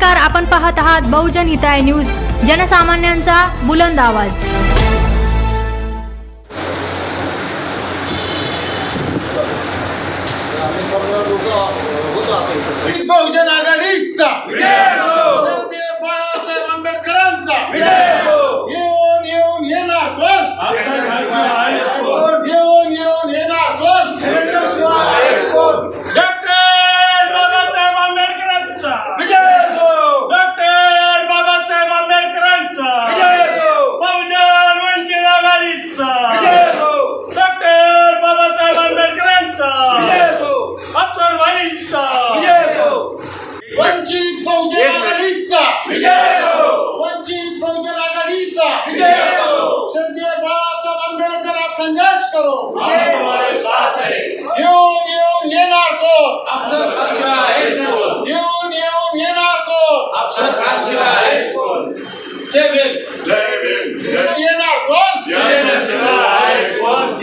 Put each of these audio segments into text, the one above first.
नमस्कार आपण पाहत आहात बहुजन हिताय न्यूज जनसामान्यांचा बुलंद आवाज. बहुजन आघाडीचा सरदेव बाळासाहेब आंबेडकरांचा येऊन येऊन येणार कोण येऊन येऊन येणार कोण डॉक्टर बाबासाहेब आंबेडकरांचा डॉक्टर बाबासाहेब आंबेडकरांचा बहुजन वंचित आघाडीचा डॉक्टर बाबासाहेब आंबेडकरांचा अफसर भाईंचा वंचित बहुजन आघाडीचा. वंचित बहुजन आघाडीचा. सरदेव बाळासाहेब आंबेडकर आप संघर्ष करो. येऊन येऊन येणार कोण? येऊन येऊन येणार कोण? येणार कोण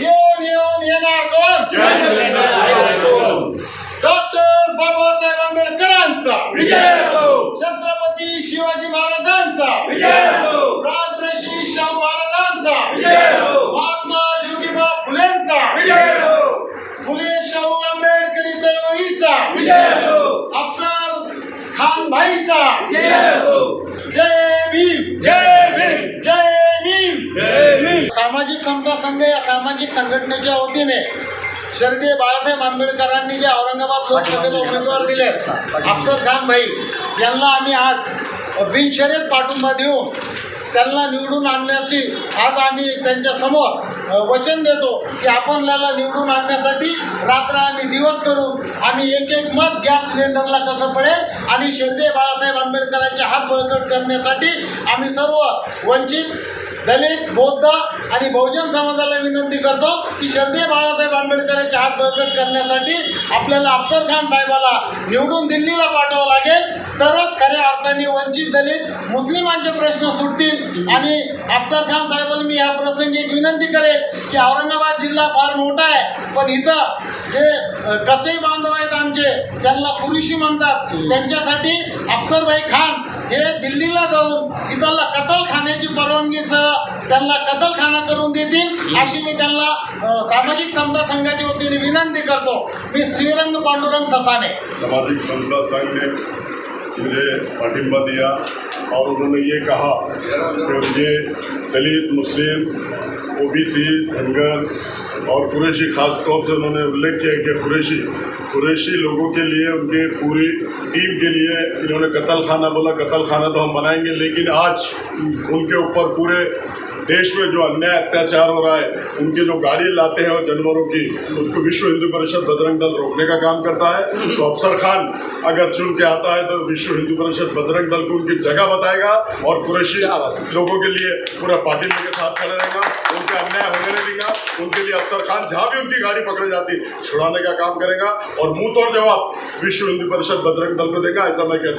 येऊन येऊन येणार कोण डॉक्टर बाबासाहेब आंबेडकरांचा छत्रपती शिवाजी महाराजांचा राजर्षी शाहू महाराजांचा महात्मा ज्योतिबा फुलेंचा. फुले शाहू आंबेडकरी चळवळीचा अफसर खान भाईचा. जय भीम. जय भीम. सामाजिक समता संघ या सामाजिक संघटनेच्या वतीने शरदे बाळासाहेब आंबेडकरांनी जे औरंगाबाद लोकसभेला उमेदवार दिले अफसर खान भाई यांना आम्ही आज बिनशर्यत पाठिंबा देऊन त्यांना निवडून आणण्याची आज आम्ही त्यांच्यासमोर वचन देतो की आपण त्याला निवडून आणण्यासाठी रात्र आणि दिवस करून आम्ही एक एक मत गॅस सिलेंडरला कसं पडेल आणि शिंदे बाळासाहेब आंबेडकरांचे हात बळकट करण्यासाठी आम्ही सर्व वंचित दलित बौद्ध आणि बहुजन समाजाला विनंती करतो की शरदे बाळासाहेब आंबेडकरांचे हात बळकट करण्यासाठी आपल्याला अफसर खान साहेबाला निवडून दिल्लीला पाठवावं लागेल. तरच खऱ्या अर्थाने वंचित दलित मुस्लिमांचे प्रश्न सुटतील. आणि अफसर खान साहेबांना मी या प्रसंगी एक विनंती करेल की औरंगाबाद जिल्हा फार मोठा आहे पण इथं जे कसे बांधव आहेत आमचे त्यांना पुरुषी म्हणतात. त्यांच्यासाठी अफसरभाई खान हे दिल्लीला जाऊन इथला कतलखान्याची परवानगीसह त्यांना कतलखाना करून देतील अशी मी त्यांना सामाजिक समता संघाच्या वतीने विनंती करतो. मी श्रीरंग पांडुरंग ससाने. सामाजिक समता संघ मुझे पाटिम्बा दिया और उन्होंने ये कहा कि ये दलित, मुस्लिम, ओबीसी, धनगर और कुरेशी खास तौर से उन्होंने उल्लेख किया कि कुरेशी कुरेशी लोगों के लिए, उनके पूरी टीम के लिए इन्होंने कतल खाना बोला कतल खाना तो हम बनाएँगे, लेकिन आज उनके ऊपर पूरे देश में जो अन्याय अत्याचार हो रहा है उनकी जो गाड़ी लाते हैं जानवरों की उसको विश्व हिंदू परिषद बजरंग दल रोकने का काम करता है। तो अफसर खान अगर चुन के आता है तो विश्व हिंदू परिषद बजरंग दल को उनकी जगह बताएगा और कुरैशी लोगों के लिए पूरा पार्टी के साथ खड़े रहेगा। उनके अन्याय होने नहीं देगा। उनके लिए अफसर खान जहाँ भी उनकी गाड़ी पकड़े जाती छुड़ाने का काम करेगा। और मुँह तोड़ जवाब विश्व हिंदू परिषद बजरंग दल को देगा ऐसा मैं कहता हूँ।